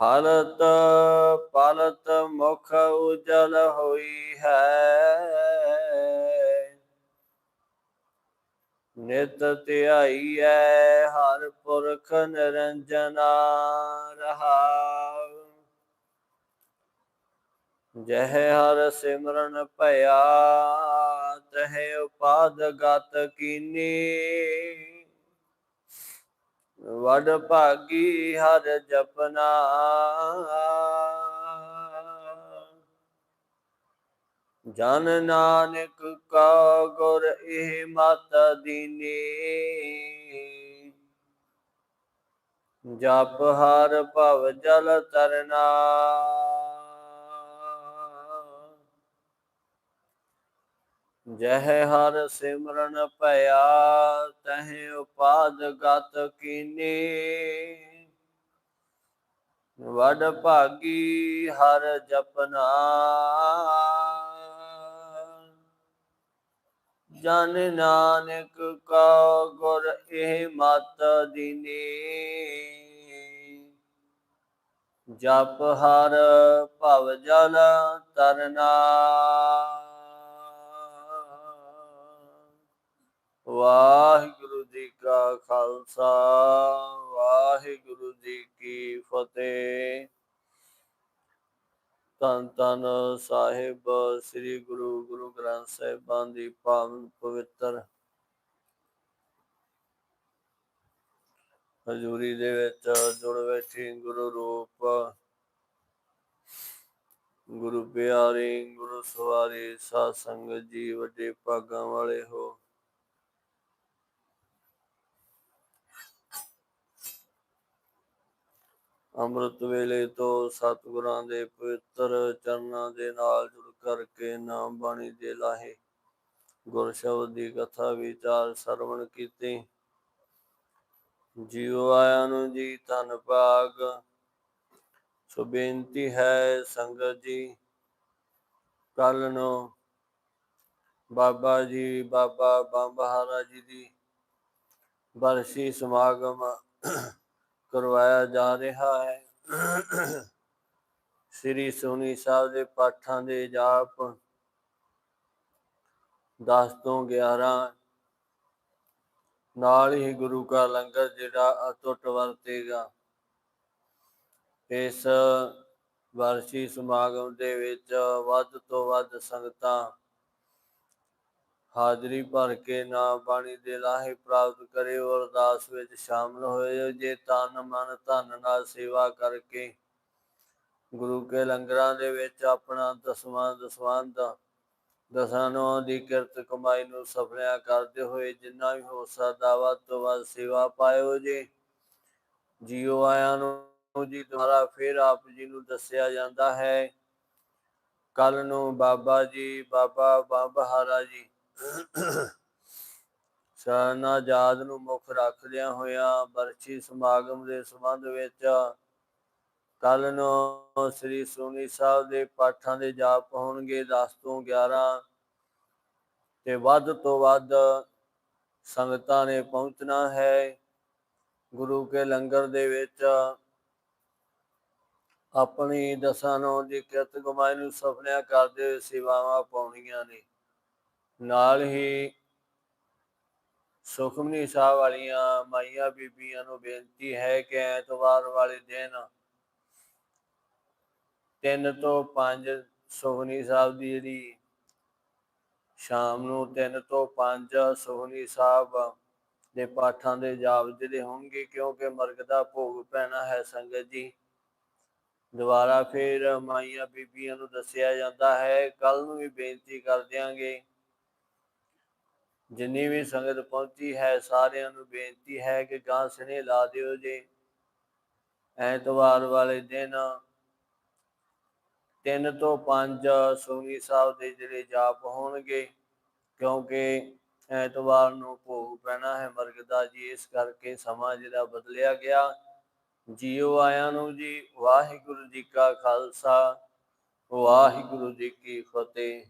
ਫਲਤ ਪਲਤ ਮੁਖ ਉਜਲ ਹੋਈ ਹੈ। ਨਿਤ ਹੈ ਹਰ ਪੁਰਖ ਨਿਰੰਜਨਾ ਰਹਾਉ ਜਹ ਹਰ ਸਿਮਰਨ ਭਇਆ, ਤਹ ਉਪਾਦ ਗਤ ਕੀਨੀ। ਵਡ ਭਾਗੀ ਹਰ ਜਪਨਾ। ਜਨ ਨਾਨਕ ਕਾ ਗੁਰ ਇਹ ਮਤ ਦੀਨੀ। ਜਪ ਹਰ ਭਵ ਜਲ ਤਰਨਾ। ਜਹ ਹਰ ਸਿਮਰਨ ਭਇਆ। ਤਹ ਉਪਾਦ ਗਤ ਕੀਨੀ। ਵਡ ਭਾਗੀ ਹਰ ਜਪਨਾ। ਜਨ ਨਾਨਕ ਕਾ ਗੁਰ ਇਹ ਮਤ ਦੀਨੀ। ਜਪ ਹਰ ਭਵ ਜਲ ਤਰਨਾ। ਵਾਹਿ ਖਾਲਸਾ, ਵਾਹਿਗੁਰੂ ਜੀ ਕੀ ਫਤਿਹ। ਤਨ ਤਨ ਸਾਹਿਬ, ਸ੍ਰੀ ਗੁਰੂ ਗੁਰੂ ਗ੍ਰੰਥ ਸਾਹਿਬਾਨ ਦੀ ਪਾਵਨ ਪਵਿੱਤਰ ਹਜ਼ੂਰੀ ਦੇ ਵਿੱਚ ਜੁੜ ਬੈਠੀ ਗੁਰੂ ਰੂਪ। ਗੁਰੂ ਪਿਆਰੇ, ਗੁਰੂ ਸਵਾਰੇ, ਸਾਧ ਸੰਗਤ ਜੀ, ਵੱਡੇ ਭਾਗਾਂ ਵਾਲੇ ਹੋ। ਅੰਮ੍ਰਿਤ ਵੇਲੇ ਤੋਂ ਸਤਿਗੁਰਾਂ ਦੇ ਪਵਿੱਤਰ ਚਰਨਾਂ ਦੇ ਨਾਲ ਜੁੜ ਕਰਕੇ ਨਾਮ ਬਾਣੀ ਦੇ ਲਾਹੇ। ਗੁਰ ਸ਼ਬਦ ਦੀ ਕਥਾ ਵਿਚਾਰ ਸਰਵਣ ਕੀਤੀ। ਜੀਵ ਆਇਆਂ ਨੂੰ ਜੀ ਧੰਨ ਭਾਗ, ਸੋ ਬੇਨਤੀ ਹੈ ਸੰਗਤ ਜੀ ਕੱਲ ਨੂੰ ਬਾਬਾ ਜੀ, ਬਾਬਾ ਬੰਬਹਾਰਾ ਜੀ ਦੀ ਬਰਸੀ ਸਮਾਗਮ ਕਰਵਾਇਆ ਜਾ ਰਿਹਾ ਹੈ। ਸ੍ਰੀ ਸੋਨੀ ਸਾਹਿਬ ਦੇ ਪਾਠਾਂ ਦੇ ਜਾਪ 10 ਤੋਂ 11 ਨਾਲ ਹੀ ਗੁਰੂ ਕਾ ਲੰਗਰ ਜਿਹੜਾ ਅਟੁੱਟ ਵਰਤੇਗਾ। ਇਸ ਵਰਸ਼ੀ ਸਮਾਗਮ ਦੇ ਵਿੱਚ ਵੱਧ ਤੋਂ ਵੱਧ ਸੰਗਤਾਂ ਹਾਜ਼ਰੀ ਭਰ ਕੇ ਨਾਮ ਬਾਣੀ ਦੇ ਲਾਹੇ ਪ੍ਰਾਪਤ ਕਰੇ ਅਰਦਾਸ ਵਿੱਚ ਸ਼ਾਮਲ ਹੋਏ ਜੇ ਤਨ ਮਨ ਧਨ ਨਾਲ ਸੇਵਾ ਕਰਕੇ ਗੁਰੂ ਕੇ ਲੰਗਰਾਂ ਦੇ ਵਿੱਚ ਆਪਣਾ ਦਸਵਾਂ ਦਸਵੰਦ ਦਸਾਂ ਨੂੰ ਦੀ ਕਿਰਤ ਕਮਾਈ ਨੂੰ ਸਫਲਿਆ ਕਰਦੇ ਹੋਏ ਜਿੰਨਾ ਵੀ ਹੋ ਸਕਦਾ ਵੱਧ ਤੋਂ ਵੱਧ ਸੇਵਾ ਪਾਇਓ ਜੀ। ਜੀਓ ਆਇਆਂ ਨੂੰ ਜੀ ਦੁਆਰਾ ਫਿਰ ਆਪ ਜੀ ਨੂੰ ਦੱਸਿਆ ਜਾਂਦਾ ਹੈ। ਕੱਲ ਨੂੰ ਬਾਬਾ ਜੀ, ਬਾਬਾ ਬਾਬਹਾਰਾ ਜੀ ਸਾਨਾ ਜਾਦ ਨੂੰ ਮੁੱਖ ਰੱਖਦਿਆਂ ਹੋਇਆਂ ਬਰਛੀ ਸਮਾਗਮ ਦੇ ਸੰਬੰਧ ਵਿੱਚ ਕੱਲ ਨੂੰ ਸ੍ਰੀ ਸੋਨੀ ਸਾਹਿਬ ਦੇ ਪਾਠਾਂ ਦੇ ਜਾਪ ਹੋਣਗੇ 10 ਤੋਂ 11 ਤੇ ਵੱਧ ਤੋਂ ਵੱਧ ਸੰਗਤਾਂ ਨੇ ਪਹੁੰਚਣਾ ਹੈ। ਗੁਰੂ ਕੇ ਲੰਗਰ ਦੇ ਵਿੱਚ ਆਪਣੀ ਦਸਾਂ ਨੂੰ ਦੀ ਕਿਰਤ ਕਮਾਈ ਨੂੰ ਸਫਲਿਆ ਕਰਦੇ ਸੇਵਾਵਾਂ ਪਾਉਣੀਆਂ ਨੇ। ਨਾਲ ਹੀ ਸੁਖਮਨੀ ਸਾਹਿਬ ਵਾਲੀਆਂ ਮਾਈਆਂ ਬੀਬੀਆਂ ਨੂੰ ਬੇਨਤੀ ਹੈ ਕਿ ਐਤਵਾਰ ਵਾਲੇ ਦਿਨ ਤਿੰਨ ਤੋਂ ਪੰਜ ਸੁਖਮਨੀ ਸਾਹਿਬ ਦੀ ਜਿਹੜੀ ਸ਼ਾਮ ਨੂੰ ਤਿੰਨ ਤੋਂ ਪੰਜ ਸੁਖਮਨੀ ਸਾਹਿਬ ਦੇ ਪਾਠਾਂ ਦੇ ਜਾਪ ਜਿਹੜੇ ਹੋਣਗੇ, ਕਿਉਂਕਿ ਮਰਗ ਦਾ ਭੋਗ ਪੈਣਾ ਹੈ ਸੰਗਤ ਜੀ। ਦੁਬਾਰਾ ਫਿਰ ਮਾਈਆਂ ਬੀਬੀਆਂ ਨੂੰ ਦੱਸਿਆ ਜਾਂਦਾ ਹੈ ਕੱਲ ਨੂੰ ਵੀ ਬੇਨਤੀ ਕਰ ਦਿਆਂਗੇ ਜਿੰਨੀ ਵੀ ਸੰਗਤ ਪਹੁੰਚੀ ਹੈ, ਸਾਰਿਆਂ ਨੂੰ ਬੇਨਤੀ ਹੈ ਕਿ ਗਾਂ ਸਨੇ ਲਾ ਦਿਓ ਜੀ। ਐਤਵਾਰ ਵਾਲੇ ਦਿਨ ਤਿੰਨ ਤੋਂ ਪੰਜ ਸੋਨੀ ਸਾਹਿਬ ਦੇ ਜਿਹੜੇ ਜਾਪ ਹੋਣਗੇ, ਕਿਉਂਕਿ ਐਤਵਾਰ ਨੂੰ ਭੋਗ ਪੈਣਾ ਹੈ ਮਰਗਦਾ ਜੀ, ਇਸ ਕਰਕੇ ਸਮਾਂ ਜਿਹੜਾ ਬਦਲਿਆ ਗਿਆ। ਜੀਓ ਆਇਆਂ ਨੂੰ ਜੀ, ਵਾਹਿਗੁਰੂ ਜੀ ਕਾ ਖਾਲਸਾ, ਵਾਹਿਗੁਰੂ ਜੀ ਕੀ ਫਤਿਹ।